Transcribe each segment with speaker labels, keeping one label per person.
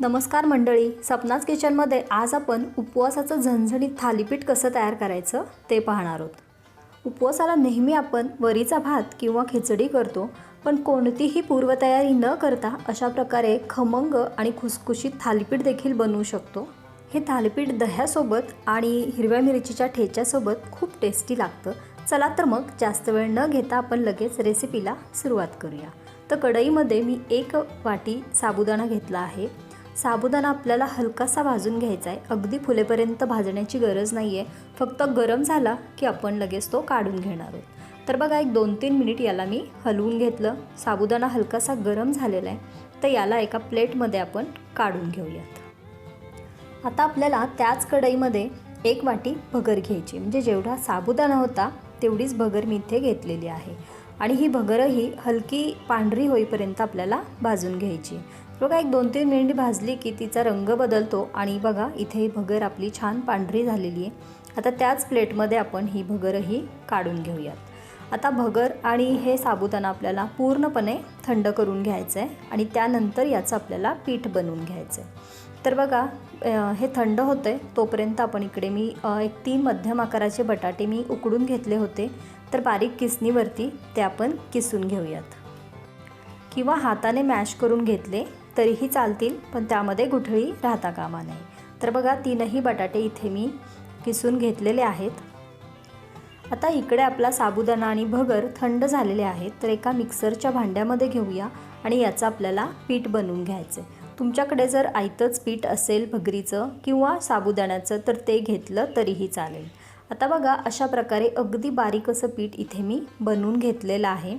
Speaker 1: नमस्कार मंडळी सपनाज किचनमध्ये आज आपण उपवासाचं झणझणीत थालीपीठ कसं तयार करायचं ते पाहणार आहोत. उपवासाला नेहमी आपण वरीचा भात किंवा खिचडी करतो पण कोणतीही पूर्वतयारी न करता अशा प्रकारे खमंग आणि खुसखुशीत थालीपीठ देखील बनवू शकतो. हे थालीपीठ दह्यासोबत आणि हिरव्या मिरचीच्या ठेच्यासोबत खूप टेस्टी लागतं. चला तर मग जास्त वेळ न घेता आपण लगेच रेसिपीला सुरुवात करूया. तर कढईमध्ये मी एक वाटी साबुदाणा घेतला आहे. साबुदाणा आपल्याला हलकासा भाजून घ्यायचा आहे अगदी फुलेपर्यंत भाजण्याची गरज नाही आहे फक्त गरम झाला की आपण लगेच तो काढून घेणार आहोत. तर बघा एक दोन तीन मिनिट याला मी हलवून घेतलं. साबुदाणा हलकासा गरम झालेला आहे तर याला एका प्लेटमध्ये आपण काढून घेऊयात. आता आपल्याला त्याच कढईमध्ये एक वाटी भगर घ्यायची. म्हणजे जेवढा साबुदाणा होता तेवढीच भगर मी इथे घेतलेली आहे. आणि ही भगरही हलकी पांढरी होईपर्यंत आपल्याला भाजून घ्यायची. बघा एक दोन तीन मिनिट भाजली की तिचा रंग बदलतो आणि बघा इथे भगर आपली छान पांढरी झालेली आहे. आता त्याच प्लेटमध्ये आपण ही भगरही काढून घेऊयात. आता भगर आणि हे साबुदाणा आपल्याला पूर्णपणे थंड करून घ्यायचं आहे आणि त्यानंतर याचं आपल्याला पीठ बनवून घ्यायचं आहे तर बघा हे थंड होतं आहे तोपर्यंत आपण इकडे मी एक तीन मध्यम आकाराचे बटाटे मी उकडून घेतले होते. तर बारीक किसणीवरती ते आपण किसून घेऊयात. किंवा हाताने मॅश करून घेतले तरीही चालतील पण त्यामध्ये गुठळी राहता कामा नाही तर बघा तीनही बटाटे इथे मी किसून घेतलेले आहेत. आता इकडे आपला साबुदाणा आणि भगर थंड झालेले आहेत तर एका मिक्सरच्या भांड्यामध्ये घेऊया आणि याचं आपल्याला पीठ बनवून घ्यायचं आहे तुमच्याकडे जर आयतंच पीठ असेल भगरीचं किंवा साबुदाण्याचं तर ते घेतलं तरीही चालेल. आता बघा अशा प्रकारे अगदी बारीक असं पीठ इथे मी बनवून घेतलेलं आहे.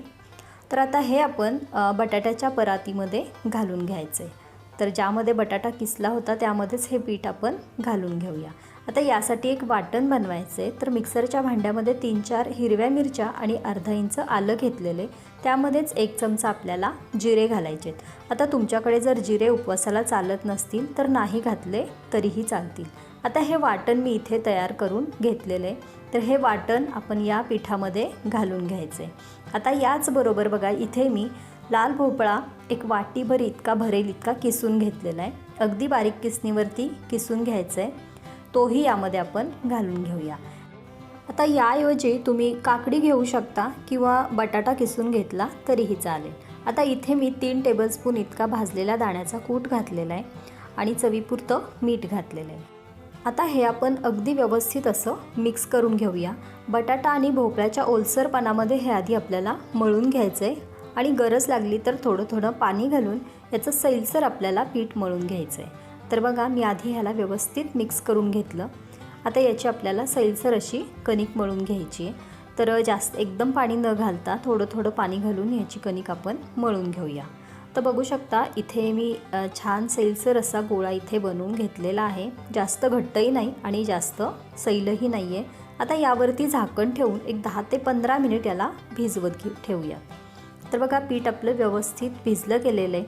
Speaker 1: तर आता हे आपण बटाट्याच्या परातीमध्ये घालून घ्यायचं आहे तर ज्यामध्ये बटाटा किसला होता त्यामध्येच हे पीठ आपण घालून घेऊया. आता यासाठी एक वाटण बनवायचं आहे तर मिक्सरच्या भांड्यामध्ये तीन चार हिरव्या मिरच्या आणि अर्धा इंच आलं घेतलेले त्यामध्येच एक चमचा आपल्याला जिरे घालायचे आहेत आता तुमच्याकडे जर जिरे उपवासाला चालत नसतील तर नाही घातले तरीही चालतील. आता हे वाटण मी इथे तयार करून घेतलेले. तर हे वाटण आपण या पिठामध्ये घालून घ्यायचे आता याचबरोबर बघा इथे मी लाल भोपळा एक वाटीभर इतका भरेल इतका किसून घेतलेला आहे. अगदी बारीक किसणीवरती किसून घ्यायचं आहे तोही यामध्ये आपण घालून घेऊया. आता याऐवजी तुम्ही काकडी घेऊ शकता किंवा बटाटा किसून घेतला तरीही चालेल. आता इथे मी तीन टेबलस्पून इतका भाजलेला दाण्याचा कूट घातलेला आहे आणि चवीपुरतं मीठ घातलेलं आहे. आता हे आपण अगदी व्यवस्थित असं मिक्स करून घेऊया. बटाटा आणि भोपळ्याच्या ओलसरपणामध्ये हे आधी आपल्याला मळून घ्यायचं आहे आणि गरज लागली तर थोडं थोडं पाणी घालून याचं सैलसर आपल्याला पीठ मळून घ्यायचं आहे तर बघा मी आधी ह्याला व्यवस्थित मिक्स करून घेतलं. आता याची आपल्याला सैलसर अशी कणिक मळून घ्यायची आहे. तर जास्त एकदम पाणी न घालता थोडं थोडं पाणी घालून याची कणिक आपण मळून घेऊया. तर बघू शकता इथे मी छान सैलसर असा गोळा इथे बनवून घेतलेला आहे. जास्त घट्टही नाही आणि जास्त सैलही नाही आहे आता यावरती झाकण ठेवून एक दहा ते पंधरा मिनिट याला भिजवत घे ठेवूया. तर बघा पीठ आपलं व्यवस्थित भिजलं गेलेलं आहे.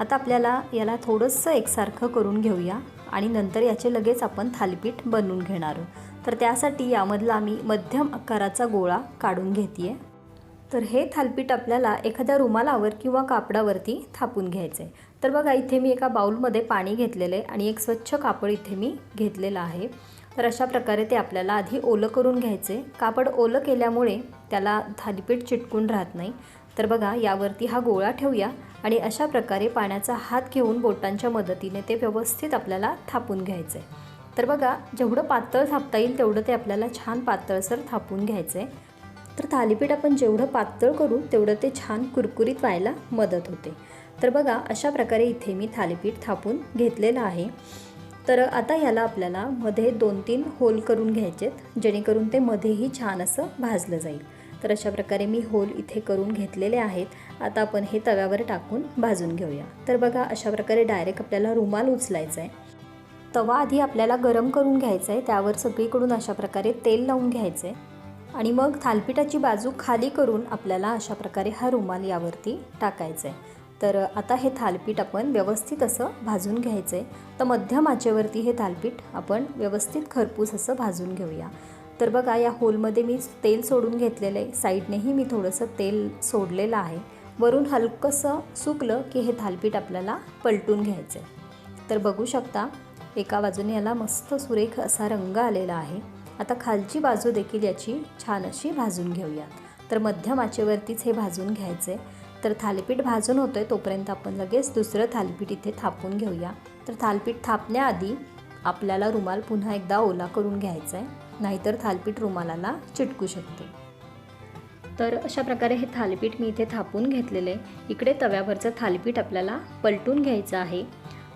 Speaker 1: आता आपल्याला याला थोडंसं एकसारखं करून घेऊया आणि नंतर याचे लगेच आपण थालीपीठ बनवून घेणार आहोत. तर त्यासाठी यामधला मी मध्यम आकाराचा गोळा काढून घेते आहे तर हे थालपीठ आपल्याला एखाद्या रुमालावर किंवा कापडावरती थापून घ्यायचं आहे तर बघा इथे मी एका बाऊलमध्ये पाणी घेतलेलं आहे आणि एक स्वच्छ कापड इथे मी घेतलेलं आहे. तर अशा प्रकारे ते आपल्याला आधी ओलं करून घ्यायचे कापड ओलं केल्यामुळे त्याला थालीपीठ चिटकून राहत नाही. तर बघा यावरती हा गोळा ठेवूया आणि अशा प्रकारे पाण्याचा हात घेऊन बोटांच्या मदतीने ते व्यवस्थित आपल्याला थापून घ्यायचं तर बघा जेवढं पातळ थापता येईल तेवढं ते आपल्याला छान पातळसर थापून घ्यायचं आहे तर थालीपीठ आपण जेवढं पातळ करू तेवढं ते छान कुरकुरीत व्हायला मदत होते. तर बघा अशा प्रकारे इथे मी थालीपीठ थापून घेतलेलं आहे. तर आता याला आपल्याला मध्ये दोन तीन होल करून घ्यायचेत जेणेकरून ते मध्येही छान असं भाजलं जाईल. तर अशा प्रकारे मी होल इथे करून घेतलेले आहेत. आता आपण हे तव्यावर टाकून भाजून घेऊया. तर बघा अशा प्रकारे डायरेक्ट आपल्याला रुमाल उचलायचा आहे तवा आधी आपल्याला गरम करून घ्यायचा आहे त्यावर सगळीकडून अशा प्रकारे तेल लावून घ्यायचं आहे आणि मग थालपिठाची बाजू खाली करून आपल्याला अशा प्रकारे हा रुमाल यावरती टाकायचा आहे. तर आता हे थालपीठ आपण व्यवस्थित असं भाजून घ्यायचं आहे. तर मध्यम आचेवरती हे थालपीठ आपण व्यवस्थित खरपूस असं भाजून घेऊया. तर बघा या होलमध्ये मी तेल सोडून घेतलेलं आहे. साईडनेही मी थोडंसं तेल सोडलेलं आहे. वरून हलकंसं सुकलं की हे थालपीठ आपल्याला पलटून घ्यायचं आहे. तर बघू शकता एका बाजूने याला मस्त सुरेख असा रंग आलेला आहे. आता खालची बाजू देखील याची छान अशी भाजून घेऊयात. तर मध्यम आचेवरतीच हे भाजून घ्यायचे तर थालीपीठ भाजून होतं आहे तोपर्यंत आपण लगेच दुसरं थालीपीठ इथे थापून घेऊया. तर थालीपीठ थापण्याआधी आपल्याला रुमाल पुन्हा एकदा ओला करून घ्यायचा आहे नाहीतर थालीपीठ रुमालाला चिटकू शकते. तर अशा प्रकारे हे थालीपीठ मी इथे थापून घेतलेलं आहे. इकडे तव्यावरचं थालीपीठ आपल्याला पलटून घ्यायचं आहे.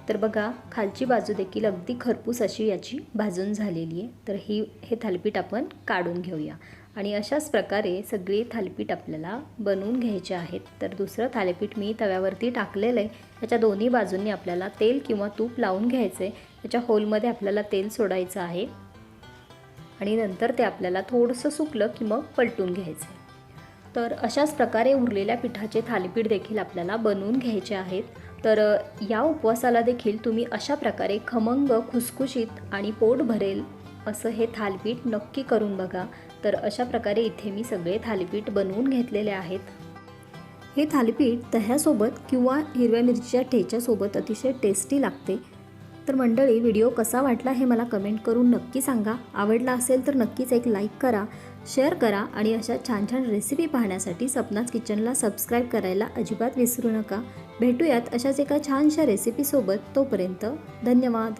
Speaker 1: तर बघा खालची बाजू देखील अगदी खरपूस अशी याची भाजून झालेली आहे. तर ही हे थालीपीठ आपण काढून घेऊया. आणि अशाच प्रकारे सगळे थालीपीठ आपल्याला बनवून घ्यायचे आहेत. तर दुसरं थालीपीठ मी तव्यावरती टाकलेलं आहे. त्याच्या दोन्ही बाजूंनी आपल्याला तेल किंवा तूप लावून घ्यायचं आहे. त्याच्या होलमध्ये आपल्याला तेल सोडायचं आहे. आणि नंतर ते आपल्याला थोडंसं सुकलं की मग पलटून घ्यायचं आहे. तर अशाच प्रकारे उरलेल्या पिठाचे थालीपीठ देखील आपल्याला बनवून घ्यायचे आहेत. तर या उपवासाला देखील तुम्ही अशा प्रकारे खमंग खुसखुशीत आणि पोट भरेल असं हे थालीपीठ नक्की करून बघा. तर अशा प्रकारे इथे मी सगळे थालीपीठ बनवून घेतलेले आहेत. हे थालीपीठ दह्यासोबत किंवा हिरव्या मिरचीच्या ठेच्यासोबत अतिशय टेस्टी लागते. तर मंडळी व्हिडिओ कसा वाटला हे मला कमेंट करून नक्की सांगा. आवडला असेल तर नक्कीच एक लाईक करा शेअर करा आणि अशा छान छान रेसिपी पाहण्यासाठी सपनाच किचनला सबस्क्राईब करायला अजिबात विसरू नका. भेटूयात अशाच एका छानशा रेसिपीसोबत तोपर्यंत धन्यवाद.